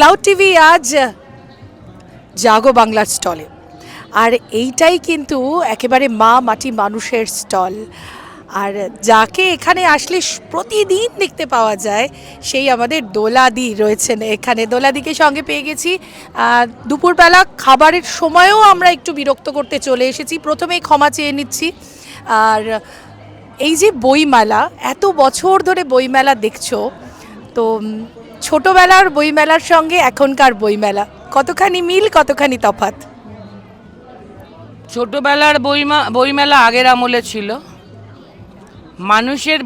Cloud TV আজ জাগো বাংলার স্টলে। আর এইটাই কিন্তু একেবারে মা মাটি মানুষের স্টল। আর যাকে এখানে আসলে প্রতিদিন দেখতে পাওয়া যায়, সেই আমাদের দোলাদি রয়েছেন এখানে। দোলাদিকে সঙ্গে পেয়ে গেছি। দুপুরবেলা খাবারের সময়ও আমরা একটু বিরক্ত করতে চলে এসেছি। প্রথমেই ক্ষমা চেয়ে নিচ্ছি। আর এই যে বইমেলা, এত বছর ধরে বইমেলা দেখছ, তো ছোটবেলার বইমেলার সঙ্গে এখনকার বইমেলা। কতখানি মিল, কতখানি তফাত ছোটবেলার বইমা, বইমেলা আগের আমলে ছিল। মানুষের,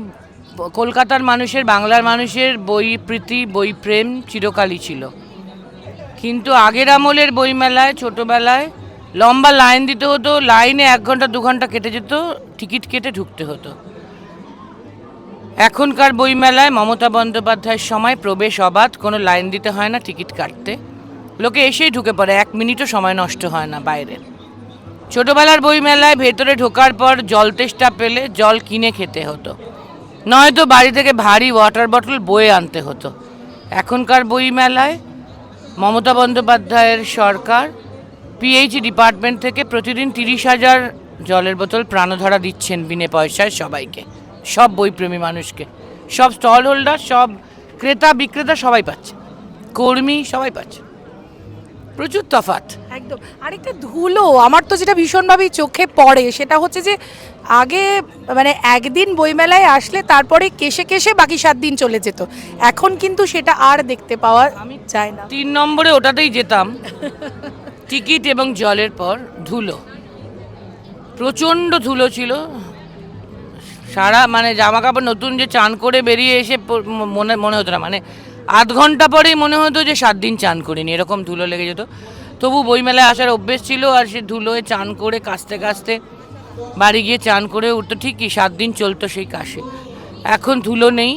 কলকাতার মানুষের, বাংলার মানুষের বই প্রীতি, বই প্রেম চিরকালই ছিল। কিন্তু আগের আমলের বইমেলায়, ছোটবেলায় লম্বা লাইন দিতে হতো, লাইনে এক ঘণ্টা, দু ঘণ্টা কেটে যেত, টিকিট কেটে ঢুকতে হতো। এখনকার বইমেলায় মমতা বন্দ্যোপাধ্যায়ের সময় প্রবেশ অবাধ, কোনো লাইন দিতে হয় না টিকিট কাটতে। লোকে এসেই ঢুকে পড়ে, এক মিনিটও সময় নষ্ট হয় না বাইরে। ছোটবেলার বইমেলায় ভেতরে ঢোকার পর জল তেষ্টা পেলে জল কিনে খেতে হতো। নয়তো বাড়ি থেকে ভারী ওয়াটার বটল বয়ে আনতে হতো। এখনকার বইমেলায় মমতা বন্দ্যোপাধ্যায়ের সরকার পিএইচি ডিপার্টমেন্ট থেকে প্রতিদিন তিরিশ হাজার জলের বোতল প্রাণধরা দিচ্ছেন বিনে পয়সায় সবাইকে। সব বইপ্রেমী মানুষকে। সব স্টল হোল্ডার সব ক্রেতা বিক্রেতা সবাই পাচ্ছে। কর্মী সবাই পাচ্ছে। প্রচুর তফাৎ। একদম। আরেকটা ধুলো আমার তো যেটা ভীষণভাবেই চোখে পড়ে সেটা হচ্ছে যে আগে মানে একদিন বইমেলায় আসলে তারপরে কেসে কেসে বাকি সাত দিন চলে যেত। এখন কিন্তু সেটা আর দেখতে পাওয়া আমি চাই না। তিন নম্বরে ওটাতেই যেতাম। টিকিট এবং জলের পর ধুলো। প্রচণ্ড ধুলো ছিল। সারা মানে জামা কাপড় নতুন যে চান করে বেরিয়ে এসে মনে মনে হতো না। মানে আধ ঘণ্টা পরেই মনে হতো যে সাত দিন চান করিনি, এরকম ধুলো লেগে যেত। তবু বইমেলায় আসার অভ্যেস ছিল আর সে ধুলোয় চান করে কাস্তে কাস্তে বাড়ি গিয়ে চান করে উঠতো, ঠিকই সাত দিন চলতো সেই কাশে। এখন ধুলো নেই।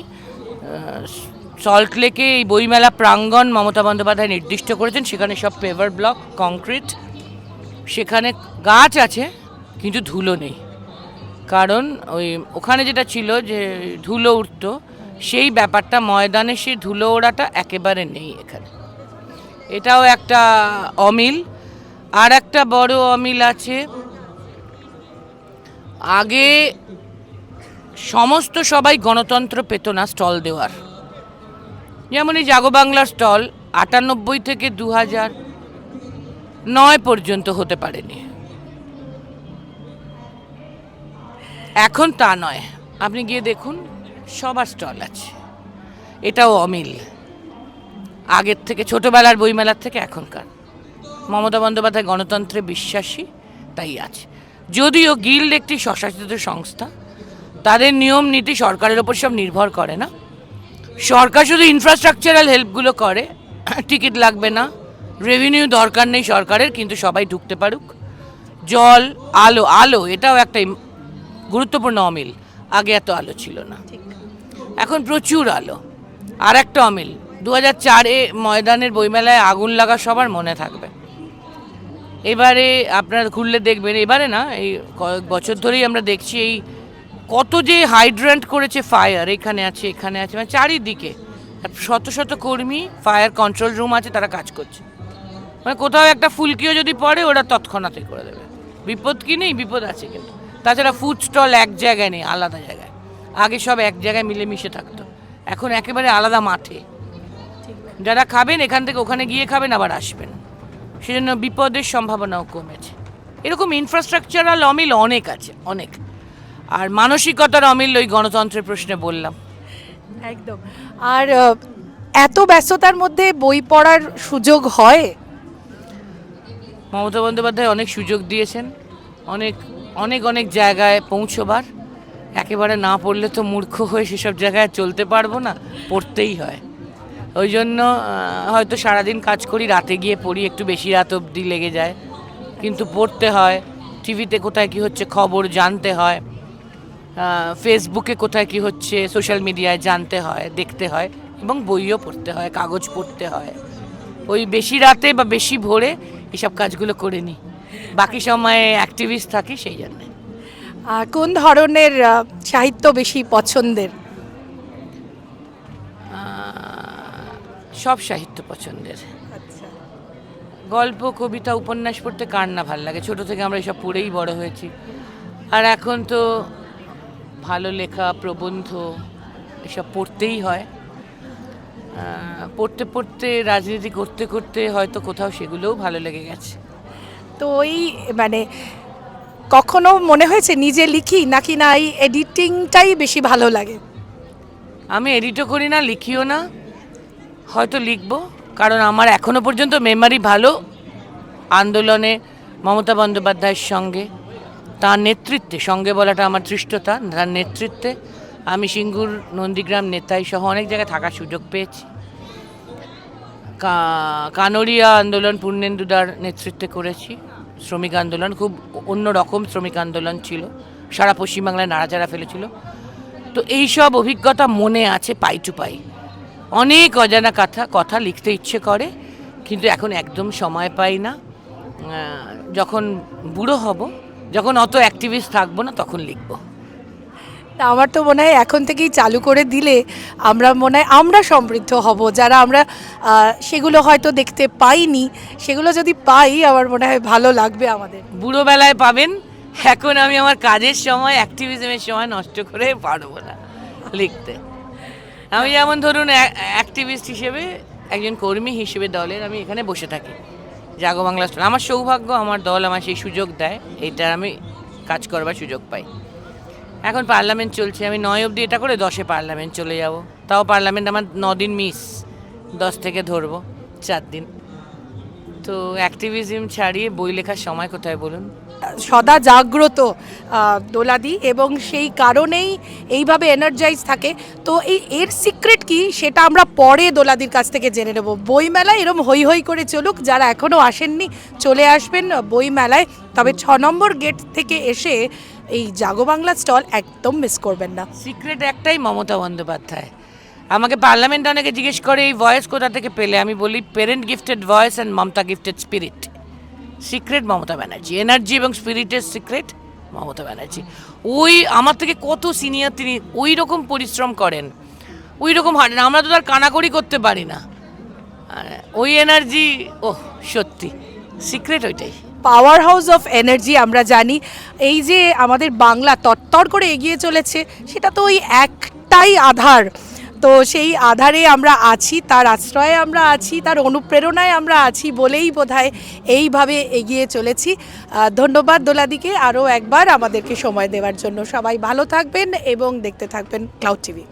সল্টলেকে এই বইমেলা প্রাঙ্গণ মমতা বন্দ্যোপাধ্যায় নির্দিষ্ট করেছেন, সেখানে সব পেভার ব্লক কংক্রিট সেখানে গাছ আছে, কিন্তু ধুলো নেই। কারণ ওই ওখানে যেটা ছিল যে ধুলো উঠতো, সেই ব্যাপারটা ময়দানে সেই ধুলো ওড়াটা একেবারে নেই এখানে। এটাও একটা অমিল। আর একটা বড় অমিল আছে, আগে সমস্ত সবাই গণতন্ত্র পেত না স্টল দেওয়ার। যেমন এই জাগো বাংলার স্টল আটানব্বই থেকে দু হাজার নয় পর্যন্ত হতে পারেনি। এখন তা নয়। আপনি গিয়ে দেখুন, সবার স্টল আছে। এটাও অমিল। আগের থেকে ছোটবেলার বইমেলার থেকে এখনকার। মমতা বন্দ্যোপাধ্যায় গণতন্ত্রে বিশ্বাসী, তাই আছে। যদিও গিল্ড একটি স্বশাসিত সংস্থা, তাদের নিয়ম নীতি সরকারের ওপর সব নির্ভর করে না। সরকার শুধু ইনফ্রাস্ট্রাকচারাল হেল্পগুলো করে, টিকিট লাগবে না রেভিনিউ দরকার নেই সরকারের, কিন্তু সবাই ঢুকতে পারুক। জল, আলো আলো, এটাও একটা গুরুত্বপূর্ণ অমিল। আগে এত আলো ছিল না। এখন প্রচুর আলো। আর একটা অমিল দু হাজার চারে ময়দানের বইমেলায় আগুন লাগা সবার মনে থাকবে। এবারে আপনারা খুললে দেখবেন এবারে না এই কয়েক বছর ধরেই আমরা দেখছি এই কত যে হাইড্রেন্ট করেছে ফায়ার এখানে আছে এখানে আছে মানে চারিদিকে। শত শত কর্মী ফায়ার কন্ট্রোল রুম আছে তারা কাজ করছে। মানে কোথাও একটা ফুলকিও যদি পড়ে ওরা তৎক্ষণাৎই করে দেবে। বিপদ কি নেই বিপদ আছে কিন্তু। তাছাড়া ফুড স্টল এক জায়গায় নেই আলাদা জায়গায়। আগে সব এক জায়গায় মিলেমিশে থাকতো। এখন একেবারে আলাদা মাঠে। যারা খাবেন এখান থেকে ওখানে গিয়ে খাবেন আবার আসবেন। সেজন্য বিপদের সম্ভাবনাও কমেছে। এরকম ইনফ্রাস্ট্রাকচারাল অমিল অনেক আছে অনেক। আর মানসিকতার অমিল ওই গণতন্ত্রের প্রশ্নে বললাম। একদম। আর এত ব্যস্ততার মধ্যে বই পড়ার সুযোগ হয়? মমতা বন্দ্যোপাধ্যায় অনেক সুযোগ দিয়েছেন। অনেক অনেক অনেক জায়গায় পৌঁছবার। একেবারে না পড়লে তো মূর্খ হয়ে সেসব জায়গায় চলতে পারব না, পড়তেই হয়। ওই জন্য হয়তো সারাদিন কাজ করি, রাতে গিয়ে পড়ি, একটু বেশি রাত অবধি লেগে যায়। কিন্তু পড়তে হয়, টিভিতে কোথায় কি হচ্ছে খবর জানতে হয় ফেসবুকে কোথায় কি হচ্ছে, সোশ্যাল মিডিয়ায় জানতে হয়, দেখতে হয়, এবং বইও পড়তে হয়, কাগজ পড়তে হয়। ওই বেশি রাতে বা বেশি ভোরে এসব কাজগুলো করে নিই। বাকি সময়ে অ্যাক্টিভিস্ট থাকি সেই জন্যে। আর কোন ধরনের সাহিত্য বেশি পছন্দের? সব সাহিত্য পছন্দের। আচ্ছা। গল্প কবিতা উপন্যাস পড়তে কার না ভালো লাগে? ছোট থেকে আমরা এসব পড়েই বড় হয়েছি। আর এখন তো ভালো লেখা প্রবন্ধ এসব পড়তেই হয়। পড়তে পড়তে রাজনীতি করতে করতে হয়তো কোথাও সেগুলোও ভালো লেগে গেছে। তো ওই মানে কখনো মনে হয়েছে নিজে লিখি নাকি না এই এডিটিংটাই বেশি ভালো লাগে? আমি এডিটও করি না, লিখিও না। হয়তো লিখব, কারণ আমার এখনও পর্যন্ত মেমারি ভালো আন্দোলনে মমতা বন্দ্যোপাধ্যায়ের সঙ্গে। তার নেতৃত্বে, সঙ্গে বলাটা আমার তৃষ্টতা তার নেতৃত্বে আমি সিঙ্গুর, নন্দীগ্রাম নেতাই সহ অনেক জায়গায় থাকার সুযোগ পেয়েছি। কা- কানড়িয়া আন্দোলন পূর্ণেন্দুদার নেতৃত্বে করেছি। শ্রমিক আন্দোলন, খুব অন্য রকম শ্রমিক আন্দোলন ছিল। সারা পশ্চিমবাংলায় নাড়াচাড়া ফেলেছিল। তো এই সব অভিজ্ঞতা মনে আছে পাই টু পাই। অনেক অজানা কথা কথা লিখতে ইচ্ছে করে, কিন্তু এখন একদম সময় পাই না। যখন বুড়ো হব, যখন অত অ্যাক্টিভিস্ট থাকব না, তখন লিখব। আমার তো মনে হয় এখন থেকেই চালু করে দিলে আমরা মনে হয় আমরা সমৃদ্ধ হব। যারা আমরা সেগুলো হয়তো দেখতে পাইনি, সেগুলো যদি পাই আমার মনে হয় ভালো লাগবে আমাদের। বুড়োবেলায় পাবেন, এখন আমি আমার কাজের সময় অ্যাক্টিভিজমের সময় নষ্ট করে পারব না লিখতে। আমি যেমন ধরুন অ্যাক্টিভিস্ট হিসেবে, একজন কর্মী হিসেবে দলের আমি এখানে বসে থাকি, জাগো বাংলা আমার সৌভাগ্য, আমার দল আমার সেই সুযোগ দেয়, এইটার আমি কাজ করবার সুযোগ পাই। এখন পার্লামেন্ট চলছে, আমি নয় অবধি এটা করে দশে পার্লামেন্ট চলে যাব। তাও পার্লামেন্ট আমার দিন মিস, দশ থেকে ধরবো, চার দিন। তো অ্যাক্টিভিজম ছাড়িয়ে বই লেখার সময় কোথায় বলুন? সদা জাগ্রত। আহ, দোলাদি এবং সেই কারণেই এইভাবে এনার্জাইজ থাকে। তো এই এর সিক্রেট কি সেটা আমরা পরে দোলাদির কাছ থেকে জেনে নেব। বইমেলায় এরম হই হই করে চলুক যারা এখনও আসেননি চলে আসবেন বইমেলায়। তবে ছ নম্বর গেট থেকে এসে এই জাগো বাংলা স্টল একদম মিস করবেন না। সিক্রেট একটাই মমতা বন্দ্যোপাধ্যায়। আমাকে পার্লামেন্ট অনেকে জিজ্ঞেস করে এই ভয়েস কোথা থেকে পেলে? আমি বলি parent gifted voice and Mamata gifted spirit secret Mamata Banerjee. Energy এবং স্পিরিটের সিক্রেট মমতা ব্যানার্জি। ওই আমার থেকে কত সিনিয়র তিনি ওই রকম পরিশ্রম করেন। ওই রকম হাঁটেন আমরা তো তার কানাকড়ি করতে পারি না। ওই এনার্জি ও সত্যি। সিক্রেট ওইটাই। পাওয়ার হাউস অফ এনার্জি আমরা জানি। এই যে আমাদের বাংলা তরতর করে এগিয়ে চলেছে, সেটা তো ওই একটাই আধার। তো সেই আধারে আমরা আছি, তার আশ্রয়ে আমরা আছি, তার অনুপ্রেরণায় আমরা আছি বলেই বোধ হয় এইভাবে এগিয়ে চলেছি। ধন্যবাদ দোলাদিকে আরও একবার আমাদেরকে সময় দেওয়ার জন্য। সবাই ভালো থাকবেন এবং দেখতে থাকবেন ক্লাউড টিভি